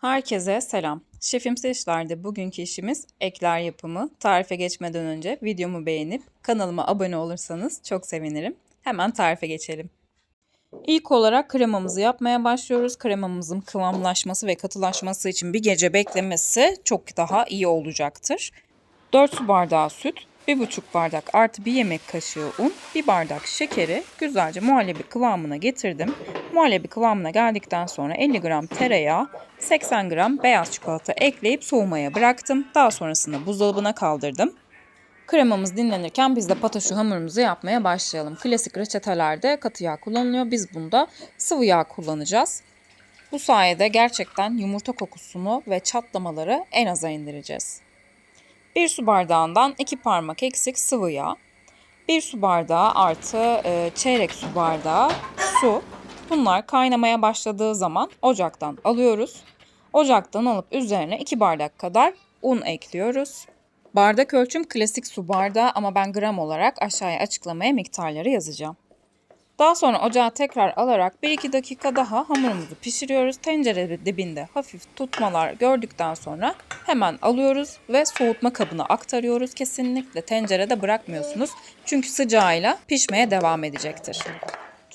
Herkese selam. Şefim Seçler'de bugünkü işimiz ekler yapımı. Tarife geçmeden önce videomu beğenip kanalıma abone olursanız çok sevinirim. Hemen tarife geçelim. İlk olarak kremamızı yapmaya başlıyoruz. Kremamızın kıvamlaşması ve katılaşması için bir gece beklemesi çok daha iyi olacaktır. 4 su bardağı süt, 1,5 bardak artı 1 yemek kaşığı un, 1 bardak şekeri güzelce muhallebi kıvamına getirdim. Muhallebi kıvamına geldikten sonra 50 gram tereyağı, 80 gram beyaz çikolata ekleyip soğumaya bıraktım. Daha sonrasında buzdolabına kaldırdım. Kremamız dinlenirken biz de pataşu hamurumuzu yapmaya başlayalım. Klasik reçetelerde katı yağ kullanılıyor. Biz bunda sıvı yağ kullanacağız. Bu sayede gerçekten yumurta kokusunu ve çatlamaları en aza indireceğiz. 1 su bardağından 2 parmak eksik sıvı yağ, 1 su bardağı artı e, çeyrek su bardağı su. Bunlar kaynamaya başladığı zaman ocaktan alıyoruz. Ocaktan alıp üzerine 2 bardak kadar un ekliyoruz. Bardak ölçüm klasik su bardağı ama ben gram olarak aşağıya açıklamaya miktarları yazacağım. Daha sonra ocağa tekrar alarak 1-2 dakika daha hamurumuzu pişiriyoruz. Tencere dibinde hafif tutmalar gördükten sonra hemen alıyoruz ve soğutma kabına aktarıyoruz. Kesinlikle tencerede bırakmıyorsunuz. Çünkü sıcağıyla pişmeye devam edecektir.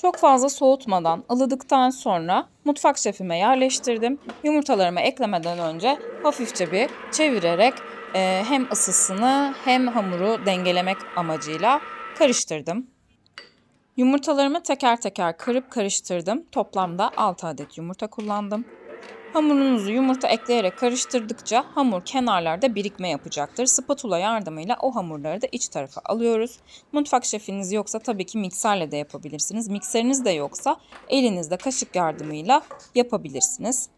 Çok fazla soğutmadan ılıdıktan sonra mutfak şefime yerleştirdim. Yumurtalarımı eklemeden önce hafifçe bir çevirerek e, hem ısısını hem hamuru dengelemek amacıyla karıştırdım. Yumurtalarımı teker teker kırıp karıştırdım. Toplamda 6 adet yumurta kullandım. Hamurunuzu yumurta ekleyerek karıştırdıkça hamur kenarlarda birikme yapacaktır. Spatula yardımıyla o hamurları da iç tarafa alıyoruz. Mutfak şefiniz yoksa tabii ki mikserle de yapabilirsiniz. Mikseriniz de yoksa elinizde kaşık yardımıyla yapabilirsiniz.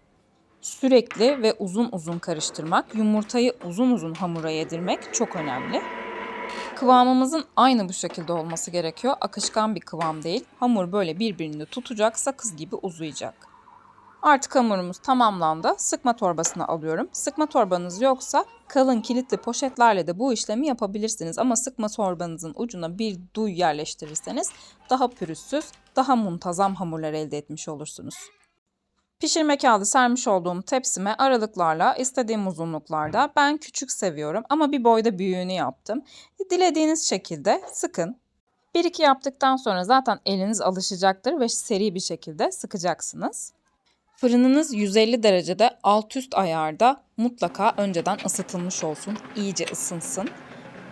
Sürekli ve uzun uzun karıştırmak, yumurtayı uzun uzun hamura yedirmek çok önemli. Kıvamımızın aynı bu şekilde olması gerekiyor. Akışkan bir kıvam değil. Hamur böyle birbirini tutacak, sakız gibi uzayacak. Artık hamurumuz tamamlandı. Sıkma torbasına alıyorum. Sıkma torbanız yoksa kalın kilitli poşetlerle de bu işlemi yapabilirsiniz. Ama sıkma torbanızın ucuna bir duy yerleştirirseniz daha pürüzsüz, daha muntazam hamurlar elde etmiş olursunuz. Pişirme kağıdı sermiş olduğum tepsime aralıklarla istediğim uzunluklarda ben küçük seviyorum ama bir boyda büyüğünü yaptım. Dilediğiniz şekilde sıkın. Bir iki yaptıktan sonra zaten eliniz alışacaktır ve seri bir şekilde sıkacaksınız. Fırınınız 150 derecede alt üst ayarda mutlaka önceden ısıtılmış olsun. iyice ısınsın.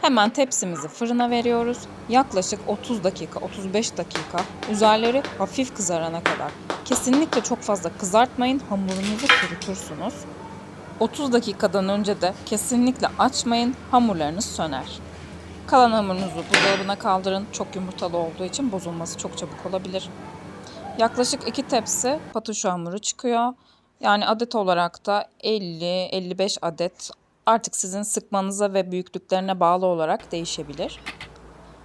Hemen tepsimizi fırına veriyoruz. Yaklaşık 30 dakika, 35 dakika üzerleri hafif kızarana kadar. Kesinlikle çok fazla kızartmayın, hamurunuzu kurutursunuz. 30 dakikadan önce de kesinlikle açmayın, hamurlarınız söner. Kalan hamurunuzu buzdolabına kaldırın. Çok yumurtalı olduğu için bozulması çok çabuk olabilir. Yaklaşık 2 tepsi patuşu hamuru çıkıyor. Yani adet olarak da 50-55 adet artık sizin sıkmanıza ve büyüklüklerine bağlı olarak değişebilir.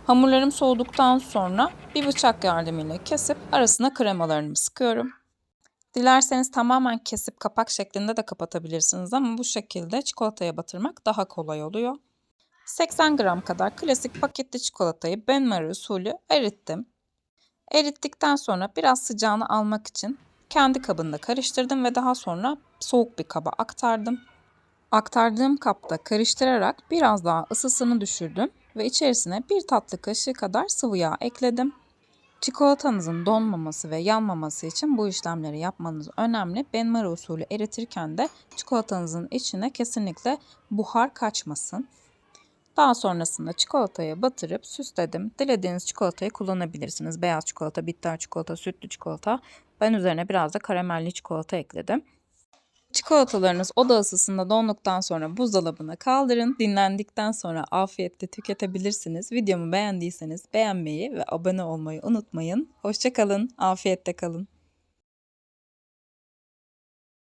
Hamurlarım soğuduktan sonra bir bıçak yardımıyla kesip arasına kremalarını sıkıyorum. Dilerseniz tamamen kesip kapak şeklinde de kapatabilirsiniz ama bu şekilde çikolataya batırmak daha kolay oluyor. 80 gram kadar klasik paketli çikolatayı benmari usulü erittim. Erittikten sonra biraz sıcağını almak için kendi kabında karıştırdım ve daha sonra soğuk bir kaba aktardım. Aktardığım kapta karıştırarak biraz daha ısısını düşürdüm ve içerisine bir tatlı kaşığı kadar sıvı yağ ekledim. Çikolatanızın donmaması ve yanmaması için bu işlemleri yapmanız önemli. Benmari usulü eritirken de çikolatanızın içine kesinlikle buhar kaçmasın. Daha sonrasında çikolataya batırıp süsledim. Dilediğiniz çikolatayı kullanabilirsiniz. Beyaz çikolata, bitter çikolata, sütlü çikolata. Ben üzerine biraz da karamelli çikolata ekledim. Çikolatalarınız oda ısısında donduktan sonra buzdolabına kaldırın. Dinlendikten sonra afiyetle tüketebilirsiniz. Videomu beğendiyseniz beğenmeyi ve abone olmayı unutmayın. Hoşçakalın, afiyette kalın.